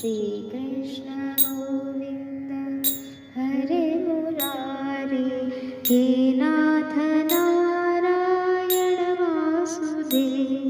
श्रीकृष्ण गोविन्द हरे मुरारे हे नाथ नारायण वासुदेवा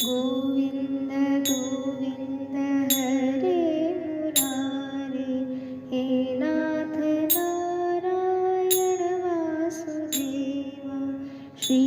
गोविन्द गोविन्द हरे मुरारे हे नाथ नारायण वासुदेव श्री